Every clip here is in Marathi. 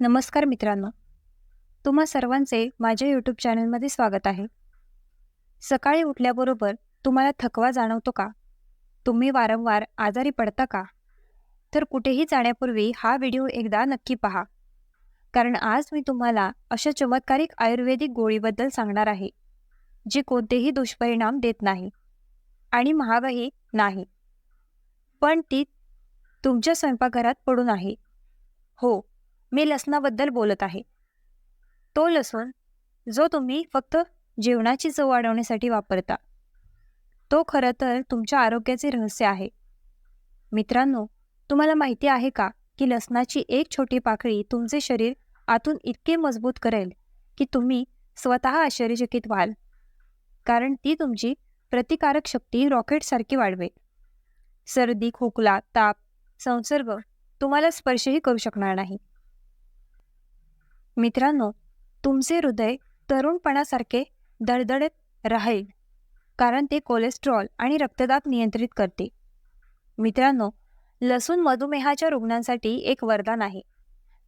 नमस्कार मित्रांनो. तुम्हा सर्वांचे माझ्या यूट्यूब चॅनलमध्ये स्वागत आहे. सकाळी उठल्याबरोबर तुम्हाला थकवा जाणवतो का? तुम्ही वारंवार आजारी पडता का? तर कुठेही जाण्यापूर्वी हा व्हिडिओ एकदा नक्की पहा. कारण आज मी तुम्हाला अशा चमत्कारिक आयुर्वेदिक गोळीबद्दल सांगणार आहे जी कोणतेही दुष्परिणाम देत नाही आणि महागही नाही. पण ती तुमच्या स्वयंपाकघरात पडून आहे. हो मी लसणाबद्दल बोलत आहे. तो लसूण जो तुम्ही फक्त जेवणाची चव वाढवण्यासाठी वापरता तो खरं तर तुमच्या आरोग्याचे रहस्य आहे. मित्रांनो तुम्हाला माहिती आहे का की लसणाची एक छोटी पाकळी तुमचे शरीर आतून इतके मजबूत करेल की तुम्ही स्वतः आश्चर्यचकित व्हाल. कारण ती तुमची प्रतिकारक शक्ती रॉकेटसारखी वाढवेल. सर्दी खोकला ताप संसर्ग तुम्हाला स्पर्शही करू शकणार नाही. मित्रांनो तुमचे हृदय तरुणपणासारखे दडदडत राहील कारण ते कोलेस्ट्रॉल आणि रक्तदाब नियंत्रित करते. मित्रांनो लसूण मधुमेहाच्या रुग्णांसाठी एक वरदान आहे.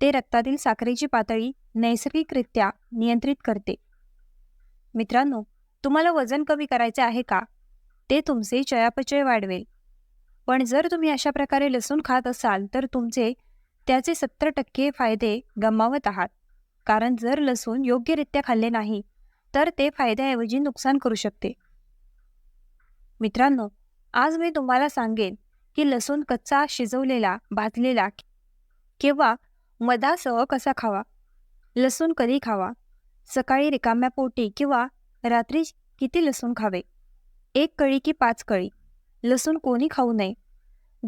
ते रक्तातील साखरेची पातळी नैसर्गिकरित्या नियंत्रित करते. मित्रांनो तुम्हाला वजन कमी करायचे आहे का? ते तुमचे चयापचय वाढवेल. पण जर तुम्ही अशा प्रकारे लसूण खात असाल तर तुमचे त्याचे सत्तर टक्के फायदे गमावत आहात. कारण जर लसूण योग्यरित्या खाल्ले नाही तर ते फायद्याऐवजी नुकसान करू शकते. मित्रांनो आज मी तुम्हाला सांगेन की लसूण कच्चा शिजवलेला भाजलेला किंवा मधासह कसा खावा लसूण कधी खावा सकाळी रिकाम्या पोटी किंवा रात्री किती लसूण खावे एक कळी की पाच कळी लसूण कोणी खाऊ नये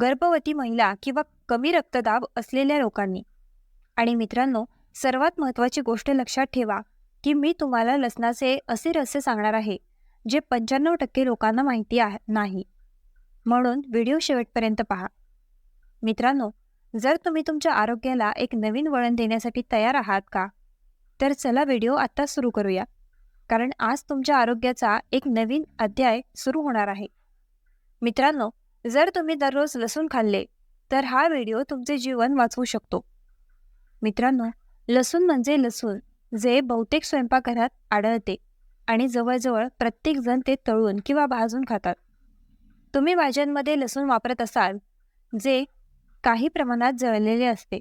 गर्भवती महिला किंवा कमी रक्तदाब असलेल्या लोकांनी. आणि मित्रांनो सर्वात महत्त्वाची गोष्ट लक्षात ठेवा की मी तुम्हाला लसणाचे असे रहस्य सांगणार आहे जे पंच्याण्णव टक्के लोकांना माहिती आहे नाही. म्हणून व्हिडिओ शेवटपर्यंत पहा. मित्रांनो जर तुम्ही तुमच्या आरोग्याला एक नवीन वळण देण्यासाठी तयार आहात का तर चला व्हिडिओ आत्ता सुरू करूया कारण आज तुमच्या आरोग्याचा एक नवीन अध्याय सुरू होणार आहे. मित्रांनो जर तुम्ही दररोज लसूण खाल्ले तर हा व्हिडिओ तुमचे जीवन वाचवू शकतो. मित्रांनो लसूण म्हणजे लसूण जे बहुतेक स्वयंपाकघरात आढळते आणि जवळजवळ प्रत्येकजण ते तळून किंवा भाजून खातात. तुम्ही भाज्यांमध्ये लसूण वापरत असाल जे काही प्रमाणात जळलेले असते.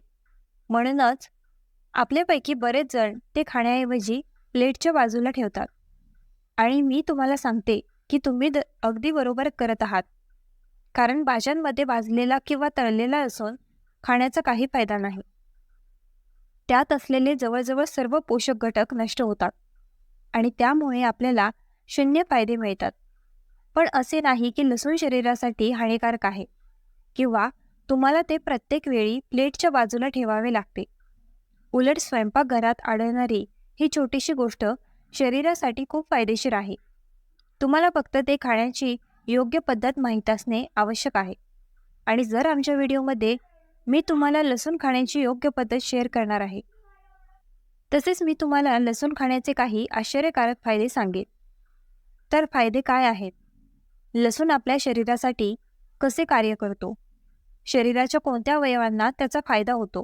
म्हणूनच आपल्यापैकी बरेच जण ते खाण्याऐवजी प्लेटच्या बाजूला ठेवतात. आणि मी तुम्हाला सांगते की तुम्ही द अगदी बरोबर करत आहात. कारण भाज्यांमध्ये भाजलेला किंवा तळलेला लसूण खाण्याचा काही फायदा नाही. त्यात असलेले जवळजवळ सर्व पोषक घटक नष्ट होतात. आणि त्यामुळे आपल्याला शून्य फायदे मिळतात. पण असे नाही की लसूण शरीरासाठी हानिकारक आहे. किंवा तुम्हाला ते प्रत्येक वेळी प्लेटच्या बाजूला ठेवावे लागते. उलट स्वयंपाकघरात आढळणारी ही छोटीशी गोष्ट शरीरासाठी खूप फायदेशीर आहे. तुम्हाला फक्त ते खाण्याची योग्य पद्धत माहीत असणे आवश्यक आहे. आणि जर आमच्या व्हिडिओमध्ये मी तुम्हाला लसूण खाण्याची योग्य पद्धत शेअर करणार आहे. तसेच मी तुम्हाला लसूण खाण्याचे काही आश्चर्यकारक फायदे सांगेन. तर फायदे काय आहेत? लसूण आपल्या शरीरासाठी कसे कार्य करतो? शरीराच्या कोणत्या अवयवांना त्याचा फायदा होतो?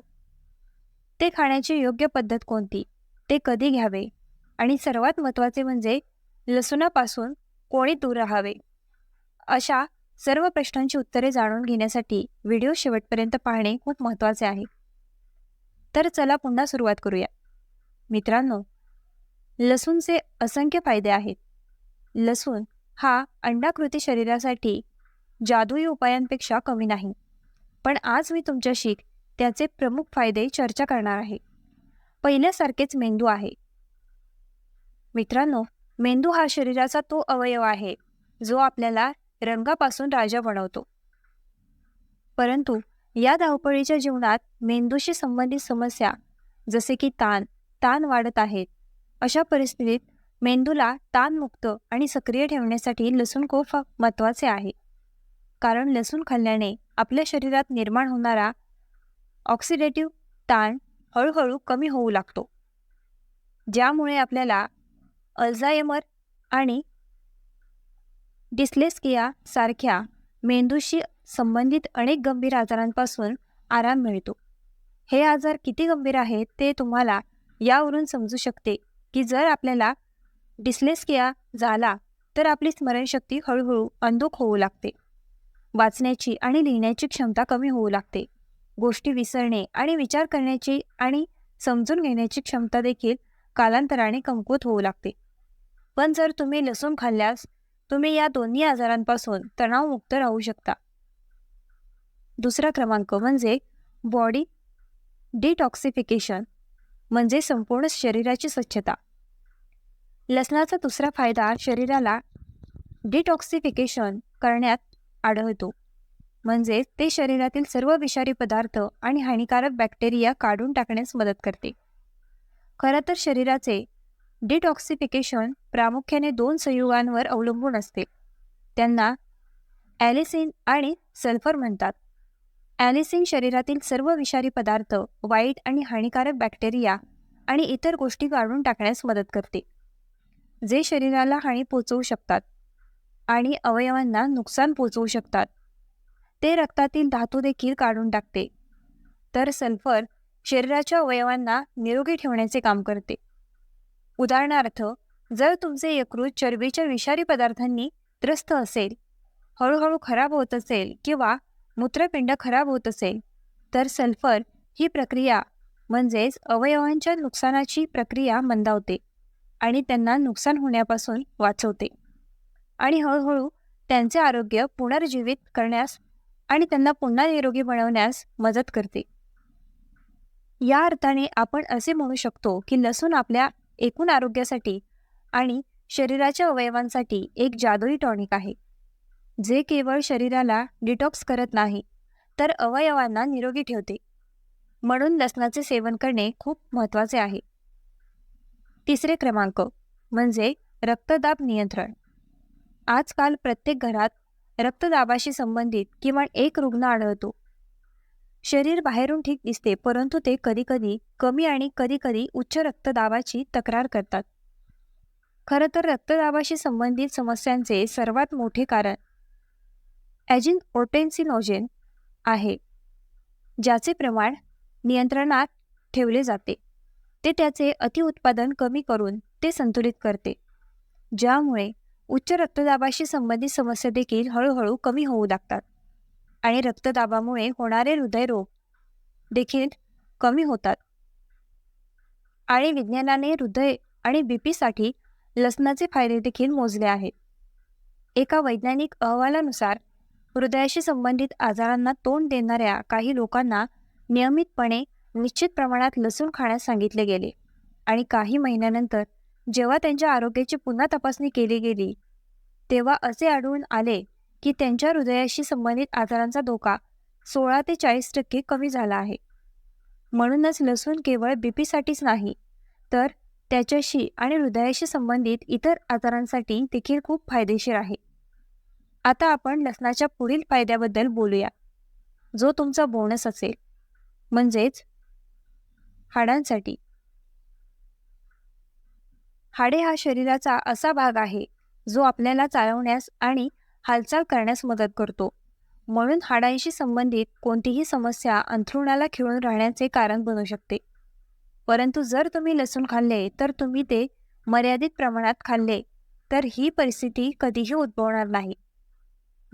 ते खाण्याची योग्य पद्धत कोणती? ते कधी घ्यावे? आणि सर्वात महत्त्वाचे म्हणजे लसूणापासून कोणी दूर राहावे? अशा सर्व प्रश्नांची उत्तरे जाणून घेण्यासाठी व्हिडिओ शेवटपर्यंत पाहणे खूप महत्त्वाचे आहे. तर चला पुन्हा सुरुवात करूया. मित्रांनो लसूणचे असंख्य फायदे आहेत. लसूण हा अंडाकृती शरीरासाठी जादुई उपायांपेक्षा कमी नाही. पण आज मी तुमच्याशी त्याचे प्रमुख फायदे चर्चा करणार आहे. पहिल्यासारखेच मेंदू आहे. मित्रांनो मेंदू हा शरीराचा तो अवयव आहे जो आपल्याला रंगापासून राजा बनवतो. परंतु या धावपळीच्या जीवनात मेंदूशी संबंधित समस्या जसे की ताण ताण वाढत आहेत. अशा परिस्थितीत मेंदूला ताणमुक्त आणि सक्रिय ठेवण्यासाठी लसूण खूप महत्त्वाचे आहे. कारण लसूण खाल्ल्याने आपल्या शरीरात निर्माण होणारा ऑक्सिडेटिव्ह ताण हळूहळू कमी होऊ लागतो. ज्यामुळे आपल्याला अल्झायमर आणि डिस्लेस्किया सारख्या मेंदूशी संबंधित अनेक गंभीर आजारांपासून आराम मिळतो. हे आजार किती गंभीर आहेत ते तुम्हाला यावरून समजू शकते की जर आपल्याला डिस्लेस्किया झाला तर आपली स्मरणशक्ती हळूहळू अंधुक होऊ लागते. वाचण्याची आणि लिहिण्याची क्षमता कमी होऊ लागते. गोष्टी विसरणे आणि विचार करण्याची आणि समजून घेण्याची क्षमता देखील कालांतराने कमकुवत होऊ लागते. पण जर तुम्ही लसूण खाल्ल्यास तुम्ही या दोन्ही आजारांपासून तणावमुक्त राहू शकता. दुसरा क्रमांक म्हणजे बॉडी डिटॉक्सिफिकेशन म्हणजे संपूर्ण शरीराची स्वच्छता. लसणाचा दुसरा फायदा शरीराला डिटॉक्सिफिकेशन करण्यात आढळतो. म्हणजे ते शरीरातील सर्व विषारी पदार्थ आणि हानिकारक बॅक्टेरिया काढून टाकण्यास मदत करते. खरं तर शरीराचे डिटॉक्सिफिकेशन प्रामुख्याने दोन संयुगांवर अवलंबून असते. त्यांना ॲलिसिन आणि सल्फर म्हणतात. ॲलिसिन शरीरातील सर्व विषारी पदार्थ वाईट आणि हानिकारक बॅक्टेरिया आणि इतर गोष्टी काढून टाकण्यास मदत करते जे शरीराला हानी पोचवू शकतात आणि अवयवांना नुकसान पोचवू शकतात. ते रक्तातील धातू देखील काढून टाकते. तर सल्फर शरीराच्या अवयवांना निरोगी ठेवण्याचे काम करते. उदाहरणार्थ जर तुमचे यकृत चरबीच्या विषारी पदार्थांनी त्रस्त असेल हळूहळू खराब होत असेल किंवा मूत्रपिंड खराब होत असेल तर सल्फर ही प्रक्रिया म्हणजेच अवयवांच्या नुकसानाची प्रक्रिया मंदावते आणि त्यांना नुकसान होण्यापासून वाचवते आणि हळूहळू त्यांचे आरोग्य पुनर्जीवित करण्यास आणि त्यांना पुन्हा निरोगी बनवण्यास मदत करते. या अर्थाने आपण असे म्हणू शकतो की लसूण आपल्या एकूण आरोग्यासाठी आणि शरीराच्या अवयवांसाठी एक जादुई टॉनिक आहे. जे केवळ शरीराला डिटॉक्स करत नाही तर अवयवांना निरोगी ठेवते. म्हणून लसणाचे सेवन करणे खूप महत्त्वाचे आहे. तिसरे क्रमांक म्हणजे रक्तदाब नियंत्रण. आजकाल प्रत्येक घरात रक्तदाबाशी संबंधित किमान एक रुग्ण आढळतो. शरीर बाहेरून ठीक दिसते परंतु ते कधीकधी कमी आणि कधीकधी उच्च रक्तदाबाची तक्रार करतात. खरं तर रक्तदाबाशी संबंधित समस्यांचे सर्वात मोठे कारण ॲजिन ओटेन्सिनोजेन आहे ज्याचे प्रमाण नियंत्रणात ठेवले जाते. ते त्याचे अतिउत्पादन कमी करून ते संतुलित करते ज्यामुळे उच्च रक्तदाबाशी संबंधित समस्या देखील हळूहळू कमी होऊ लागतात. आणि रक्तदाबामुळे होणारे हृदयरोग देखील कमी होतात. आणि विज्ञानाने हृदय आणि बीपीसाठी लसणाचे फायदे देखील मोजले आहेत. एका वैज्ञानिक अहवालानुसार हृदयाशी संबंधित आजारांना तोंड देणाऱ्या काही लोकांना नियमितपणे निश्चित प्रमाणात लसूण खाण्यास सांगितले गेले. आणि काही महिन्यानंतर जेव्हा त्यांच्या आरोग्याची पुन्हा तपासणी केली गेली तेव्हा असे आढळून आले की त्यांच्या हृदयाशी संबंधित आजारांचा धोका सोळा ते चाळीस टक्के कमी झाला आहे. म्हणूनच लसूण केवळ बीपीसाठीच नाही तर त्याच्याशी आणि हृदयाशी संबंधित इतर आजारांसाठी देखील खूप फायदेशीर आहे. आता आपण लसणाच्या पुढील फायद्याबद्दल बोलूया जो तुमचा बोनस असेल. म्हणजेच हाडांसाठी. हाडे हा शरीराचा असा भाग आहे जो आपल्याला चालवण्यास आणि हालचाल करण्यास मदत करतो. म्हणून हाडांशी संबंधित कोणतीही समस्या अंथरुणाला खिळून राहण्याचे कारण बनू शकते. परंतु जर तुम्ही लसूण खाल्ले तर तुम्ही ते मर्यादित प्रमाणात खाल्ले तर ही परिस्थिती कधीही उद्भवणार नाही.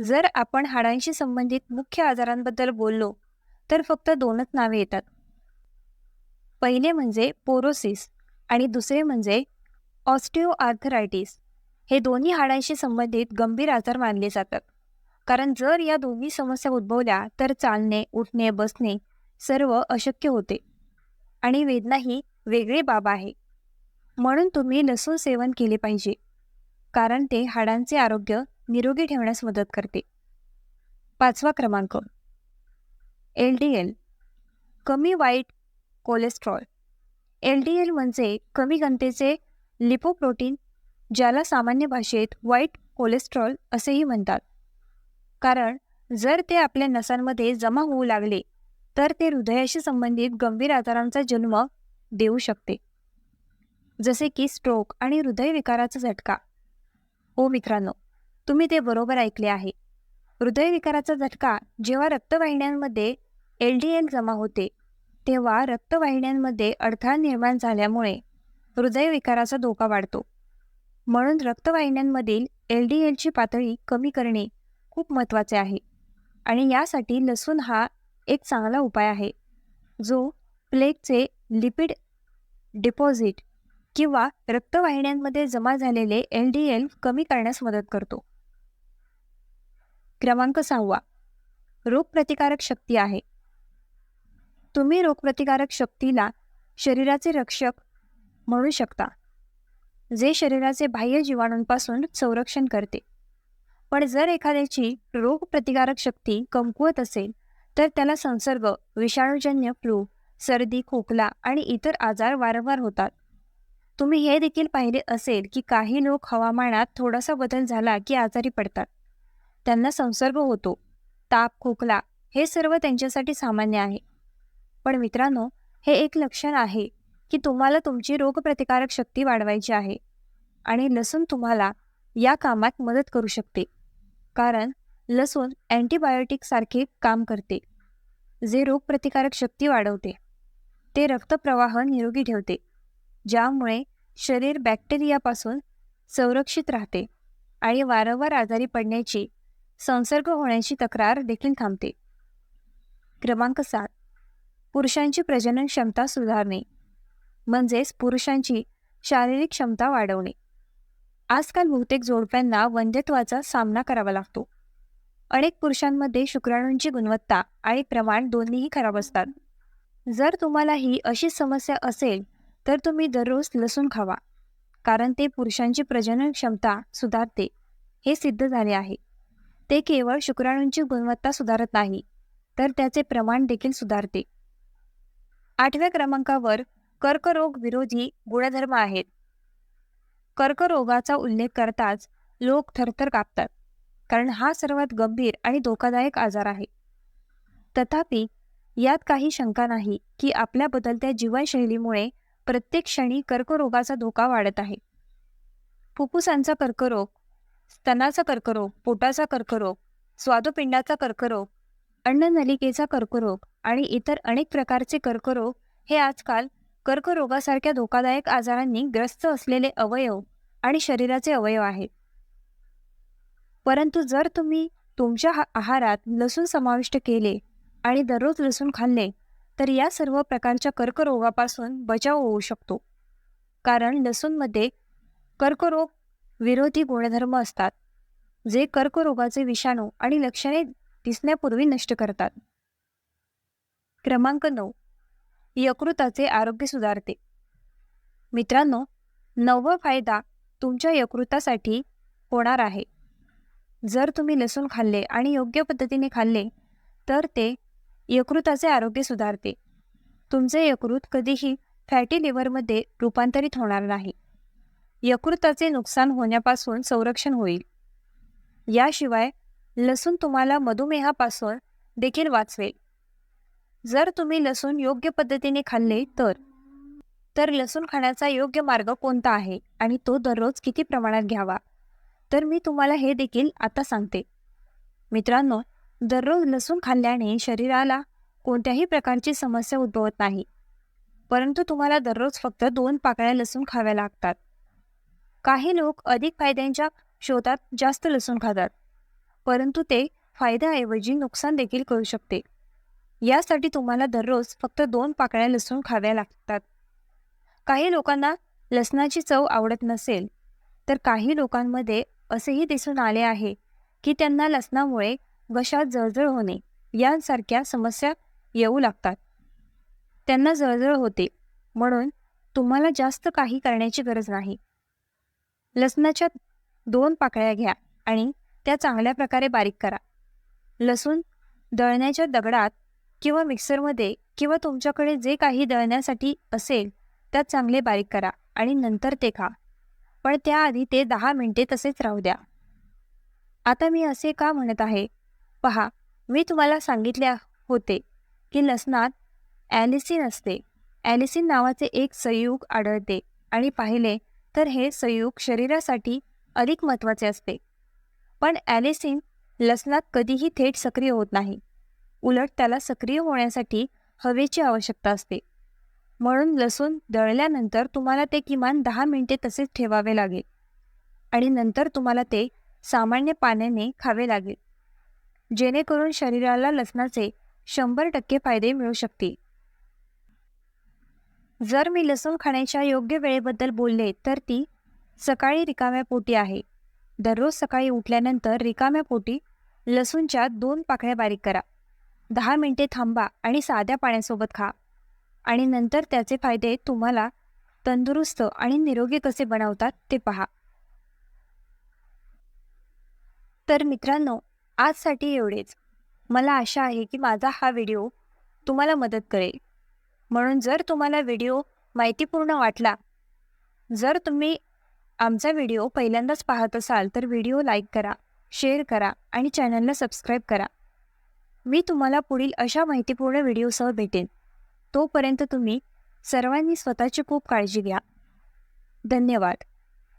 जर आपण हाडांशी संबंधित मुख्य आजारांबद्दल बोललो तर फक्त दोनच नावे येतात. पहिले म्हणजे पोरोसिस आणि दुसरे म्हणजे ऑस्टिओआर्थरायटिस. हे दोन्ही हाडांशी संबंधित गंभीर आजार मानले जातात. कारण जर या दोन्ही समस्या उद्भवल्या तर चालणे उठणे बसणे सर्व अशक्य होते. आणि वेदना ही वेगळी बाब आहे. म्हणून तुम्ही लसूण सेवन केले पाहिजे. कारण ते हाडांचे आरोग्य निरोगी ठेवण्यास मदत करते. पाचवा क्रमांक. L D L. कमी वाईट कोलेस्ट्रॉल. एल डी एल म्हणजे कमी घनतेचे लिपोप्रोटीन ज्याला सामान्य भाषेत वाईट कोलेस्ट्रॉल असेही म्हणतात. कारण जर ते आपल्या नसांमध्ये जमा होऊ लागले तर ते हृदयाशी संबंधित गंभीर आजारांचा जन्म देऊ शकते. जसे की स्ट्रोक आणि हृदयविकाराचा झटका. हो मित्रांनो तुम्ही ते बरोबर ऐकले आहे. हृदयविकाराचा झटका जेव्हा रक्तवाहिन्यांमध्ये एल डी एल जमा होते तेव्हा रक्तवाहिन्यांमध्ये अडथळा निर्माण झाल्यामुळे हृदयविकाराचा धोका वाढतो. म्हणून रक्तवाहिन्यांमधील एल डी एलची पातळी कमी करणे खूप महत्त्वाचे आहे. आणि यासाठी लसूण हा एक चांगला उपाय आहे. जो प्लेगचे लिपिड डिपॉझिट किंवा रक्तवाहिन्यांमध्ये जमा झालेले एल डी एल कमी करण्यास मदत करतो. क्रमांक सहावा. रोगप्रतिकारक शक्ती आहे. तुम्ही रोगप्रतिकारक शक्तीला शरीराचे रक्षक म्हणू शकता. जे शरीराचे बाह्य जीवाणूंपासून संरक्षण करते. पण जर एखाद्याची रोगप्रतिकारक शक्ती कमकुवत असेल तर त्याला संसर्ग विषाणूजन्य फ्लू सर्दी खोकला आणि इतर आजार वारंवार होतात. तुम्ही हे देखील पाहिले असेल की काही लोक हवामानात थोडासा बदल झाला की आजारी पडतात. त्यांना संसर्ग होतो. ताप खोकला हे सर्व त्यांच्यासाठी सामान्य आहे. पण मित्रांनो हे एक लक्षण आहे. की तुम्हाला तुमची रोगप्रतिकारक शक्ती वाढवायची आहे आणि लसूण तुम्हाला या कामात मदत करू शकते. कारण लसूण अँटीबायोटिक सारखे काम करते जे रोगप्रतिकारक शक्ती वाढवते. ते रक्तप्रवाह निरोगी ठेवते ज्यामुळे शरीर बॅक्टेरियापासून संरक्षित राहते आणि वारंवार आजारी पडण्याची संसर्ग होण्याची तक्रार देखील थांबते. क्रमांक सात. पुरुषांची प्रजनन क्षमता सुधारणे. म्हणजेच पुरुषांची शारीरिक क्षमता वाढवणे. आजकाल बहुतेक जोडप्यांना वंध्यत्वाचा सामना करावा लागतो. अनेक पुरुषांमध्ये शुक्राणूंची गुणवत्ता आणि प्रमाण दोन्हीही खराब असतात. जर तुम्हाला ही अशी समस्या असेल तर तुम्ही दररोज लसूण खावा कारण ते पुरुषांची प्रजनन क्षमता सुधारते हे सिद्ध झाले आहे. ते केवळ शुक्राणूंची गुणवत्ता सुधारत नाही तर त्याचे प्रमाण देखील सुधारते. आठव्या क्रमांकावर कर्करोग विरोधी गुणधर्म आहेत. कर्करोगाचा उल्लेख करताच लोक थरथर कापतात. कारण हा सर्वात गंभीर आणि धोकादायक आजार आहे. तथापि यात काही शंका नाही की आपल्या बदलत्या जीवनशैलीमुळे प्रत्येक क्षणी कर्करोगाचा धोका वाढत आहे. फुफ्फुसांचा कर्करोग स्तनाचा कर्करोग पोटाचा कर्करोग स्वादुपिंडाचा कर्करोग अन्ननलिकेचा कर्करोग आणि इतर अनेक प्रकारचे कर्करोग हे आजकाल कर्करोगासारख्या धोकादायक आजारांनी ग्रस्त असलेले अवयव आणि शरीराचे अवयव आहेत. परंतु जर तुम्ही तुमच्या आहारात लसूण समाविष्ट केले आणि दररोज लसूण खाल्ले तर या सर्व प्रकारच्या कर्करोगापासून बचाव होऊ शकतो. कारण लसूणमध्ये कर्करोग विरोधी गुणधर्म असतात जे कर्करोगाचे विषाणू आणि लक्षणे दिसण्यापूर्वी नष्ट करतात. क्रमांक नऊ. यकृताचे आरोग्य सुधारते. मित्रांनो नववा फायदा तुमच्या यकृतासाठी होणार आहे. जर तुम्ही लसूण खाल्ले आणि योग्य पद्धतीने खाल्ले तर ते यकृताचे आरोग्य सुधारते. तुमचे यकृत कधीही फॅटी लिव्हरमध्ये रूपांतरित होणार नाही. यकृताचे नुकसान होण्यापासून संरक्षण होईल. याशिवाय लसूण तुम्हाला मधुमेहापासून देखील वाचवेल. जर तुम्ही लसूण योग्य पद्धतीने खाल्ले तर तर लसूण खाण्याचा योग्य मार्ग कोणता आहे आणि तो दररोज किती प्रमाणात घ्यावा? तर मी तुम्हाला हे देखील आता सांगते. मित्रांनो दररोज लसूण खाल्ल्याने शरीराला कोणत्याही प्रकारची समस्या उद्भवत नाही परंतु तुम्हाला दररोज फक्त दोन पाकळ्या लसूण खाव्या लागतात. काही लोक अधिक फायद्यांच्या शोधात जास्त लसूण खातात परंतु ते फायद्याऐवजी नुकसान देखील करू शकते. यासाठी तुम्हाला दररोज फक्त दोन पाकळ्या लसूण खाव्या लागतात. काही लोकांना लसणाची चव आवडत नसेल तर काही लोकांमध्ये असेही दिसून आले आहे की त्यांना लसणामुळे घशात जळजळ होणे यांसारख्या समस्या येऊ लागतात. त्यांना जळजळ होते म्हणून तुम्हाला जास्त काही करण्याची गरज नाही. लसणाच्या दोन पाकळ्या घ्या आणि त्या चांगल्या प्रकारे बारीक करा. लसूण दळण्याच्या दगडात किंवा मिक्सरमध्ये किंवा तुमच्याकडे जे काही दळण्यासाठी असेल त्यात चांगले बारीक करा आणि नंतर ते खा. पण त्याआधी ते दहा मिनिटे तसेच राहू द्या. आता मी असे का म्हणत आहे? पहा मी तुम्हाला सांगितले होते की लसणात ॲलिसिन असते. ॲलिसिन नावाचे एक संयुग आढळते आणि पाहिले तर हे संयुग शरीरासाठी अधिक महत्त्वाचे असते. पण ॲलिसिन लसणात कधीही थेट सक्रिय होत नाही. उलट त्याला सक्रिय होण्यासाठी हवेची आवश्यकता असते. म्हणून लसूण दळल्यानंतर तुम्हाला ते किमान दहा मिनिटे तसेच ठेवावे लागेल. आणि नंतर तुम्हाला ते सामान्य पाण्याने खावे लागेल. जेणेकरून शरीराला लसणाचे शंभर टक्के फायदे मिळू शकतील. जर मी लसूण खाण्याच्या योग्य वेळेबद्दल बोलले तर ती सकाळी रिकाम्या पोटी आहे. दररोज सकाळी उठल्यानंतर रिकाम्या पोटी लसूणच्या दोन पाकळ्या बारीक करा. दहा मिनटे थांबा आणि साध्या पाण्यासोबत खा. आणि नंतर त्याचे फायदे तुम्हाला तंदुरुस्त आणि निरोगी कसे बनवतात ते पहा. तर मित्रांनो आजसाठी एवढेच. मला आशा आहे की माझा हा व्हिडिओ तुम्हाला मदत करेल. म्हणून जर तुम्हाला व्हिडिओ माहितीपूर्ण वाटला जर तुम्ही आमचा व्हिडिओ पहिल्यांदाच पाहत असाल तर व्हिडिओ लाईक करा शेअर करा आणि चॅनलला सबस्क्राईब करा. मी तुम्हाला पुढील अशा माहितीपूर्ण व्हिडिओसह भेटेन. तोपर्यंत तुम्ही सर्वांनी स्वतःची खूप काळजी घ्या. धन्यवाद.